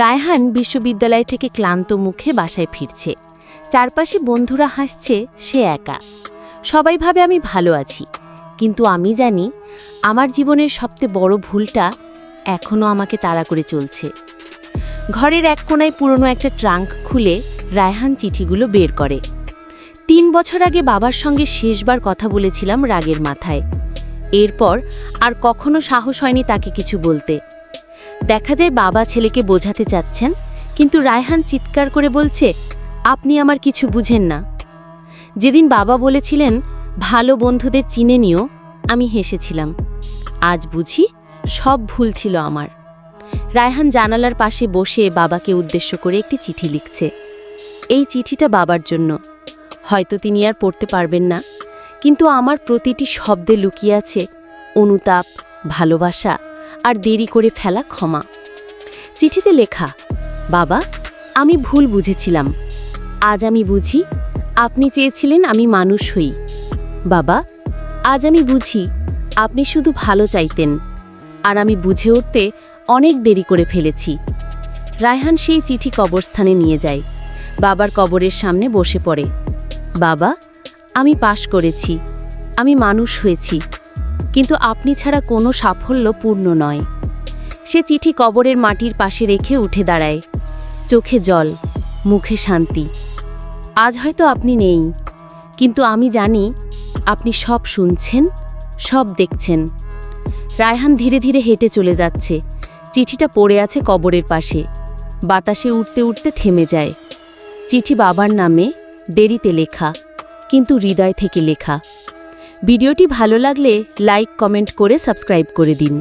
রায়হান বিশ্ববিদ্যালয় থেকে ক্লান্ত মুখে বাসায় ফিরছে। চারপাশে বন্ধুরা হাসছে, সে একা। সবাই ভাবে আমি ভালো আছি, কিন্তু আমি জানি আমার জীবনের সবচেয়ে বড় ভুলটা এখনও আমাকে তাড়া করে চলছে। ঘরের এক কোনায় পুরনো একটা ট্রাঙ্ক খুলে রায়হান চিঠিগুলো বের করে। তিন বছর আগে বাবার সঙ্গে শেষবার কথা বলেছিলাম রাগের মাথায়। এরপর আর কখনো সাহস হয়নি তাকে কিছু বলতে। দেখা যায় বাবা ছেলেকে বোঝাতে চাচ্ছেন, কিন্তু রায়হান চিৎকার করে বলছে, আপনি আমার কিছু বুঝেন না। যেদিন বাবা বলেছিলেন, ভালো বন্ধুদের চিনে নিও আমি হেসেছিলাম। আজ বুঝি সব ভুল ছিল আমার। রায়হান জানালার পাশে বসে বাবাকে উদ্দেশ্য করে একটি চিঠি লিখছে। এই চিঠিটা বাবার জন্য। হয়তো তিনি আর পড়তে পারবেন না, কিন্তু আমার প্রতিটি শব্দে লুকিয়ে আছে অনুতাপ, ভালোবাসা আর দেরি করে ফেলা ক্ষমা। চিঠিতে লেখা, বাবা, আমি ভুল বুঝেছিলাম। আজ আমি বুঝি, আপনি চেয়েছিলেন আমি মানুষ হই। বাবা, আজ আমি বুঝি, আপনি শুধু ভালো চাইতেন। আর আমি বুঝে উঠতে অনেক দেরি করে ফেলেছি। রায়হান সেই চিঠি কবরস্থানে নিয়ে যায়। বাবার কবরের সামনে বসে পড়ে। বাবা, আমি পাশ করেছি। আমি মানুষ হয়েছি। কিন্তু আপনি ছাড়া কোনো সাফল্য পূর্ণ নয়। সে চিঠি কবরের মাটির পাশে রেখে উঠে দাঁড়ায়। চোখে জল, মুখে শান্তি। আজ হয়তো আপনি নেই, কিন্তু আমি জানি আপনি সব শুনছেন, সব দেখছেন। রায়হান ধীরে ধীরে হেঁটে চলে যাচ্ছে। চিঠিটা পড়ে আছে কবরের পাশে। বাতাসে উঠতে উঠতে থেমে যায়। চিঠি বাবার নামে দেরিতে লেখা, কিন্তু হৃদয় থেকে লেখা। ভিডিওটি ভালো লাগলে লাইক কমেন্ট করে সাবস্ক্রাইব করে দিন।